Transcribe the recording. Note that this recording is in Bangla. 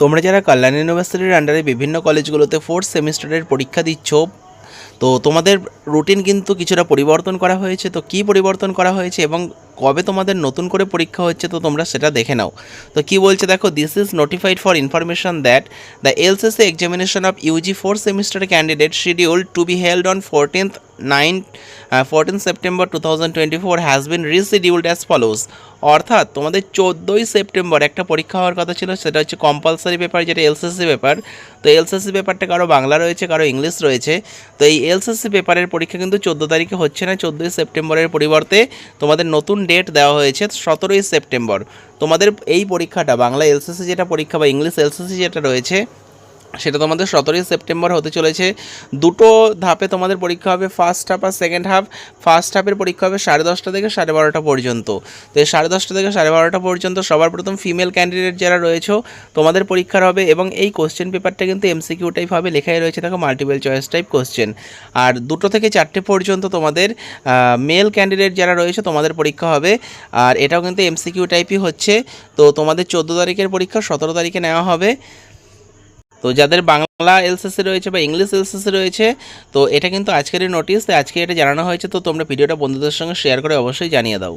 তোমরা যারা কল্যাণ ইউনিভার্সিটির আন্ডারে বিভিন্ন কলেজগুলোতে ফোর্থ সেমিস্টারের পরীক্ষা দিচ্ছ, তো তোমাদের রুটিন কিন্তু কিছুটা পরিবর্তন করা হয়েছে। তো কি পরিবর্তন করা হয়েছে এবং কবে তোমাদের নতুন করে পরীক্ষা হচ্ছে তো তোমরা সেটা দেখে নাও। তো কি বলছে দেখো this is notified for information that the LCC examination of UG fourth semester candidate schedule to be held on fourteenth nine fourteen September two thousand twenty four has been rescheduled as follows অর্থাৎ তোমাদের চোদ্দোই সেপ্টেম্বর একটা পরীক্ষা হওয়ার কথা ছিল, সেটা হচ্ছে কম্পালসারি পেপার যেটা এলসিসি পেপার তো এলসিসি পেপারটা কারও বাংলা রয়েছে, কারও ইংলিশ রয়েছে। তো এই এলসিসি পেপারের পরীক্ষা কিন্তু চোদ্দ তারিখে হচ্ছে না, চোদ্দোই সেপ্টেম্বরের পরিবর্তে তোমাদের নতুন ডেট দেওয়া হয়েছে সতেরোই সেপ্টেম্বর। তোমাদের এই পরীক্ষাটা, বাংলা এলসিসি যেটা পরীক্ষা বা ইংলিশ এলসিসি যেটা রয়েছে সেটা তোমাদের সতেরোই সেপ্টেম্বর হতে চলেছে। দুটো ধাপে তোমাদের পরীক্ষা হবে ফার্স্ট হাফ আর সেকেন্ড হাফ ফার্স্ট হাফের পরীক্ষা হবে সাড়ে দশটা থেকে সাড়ে বারোটা পর্যন্ত। তো এই সাড়ে দশটা থেকে সাড়ে বারোটা পর্যন্ত সবার প্রথম ফিমেল ক্যান্ডিডেট যারা রয়েছে, তোমাদের পরীক্ষার হবে এবং এই কোশ্চেন পেপারটা কিন্তু এমসিকিউ টাইপ হবে লেখাই রয়েছে, দেখো মাল্টিপল চয়েস টাইপ কোশ্চেন আর দুটো থেকে চারটে পর্যন্ত তোমাদের মেল ক্যান্ডিডেট যারা রয়েছে, তোমাদের পরীক্ষা হবে। আর এটাও কিন্তু এমসিকিউ টাইপই হচ্ছে। তো তোমাদের চোদ্দ তারিখের পরীক্ষা, সতেরো তারিখে নেওয়া হবে। তো যাদের বাংলা এলসিসি রয়েছে বা ইংলিশ এলসিসি রয়েছে, তো এটা কিন্তু আজকের নোটিশ আজকে এটা জানানো হয়েছে। তো তোমরা ভিডিওটা বন্ধুদের সঙ্গে শেয়ার করে অবশ্যই জানিয়ে দাও।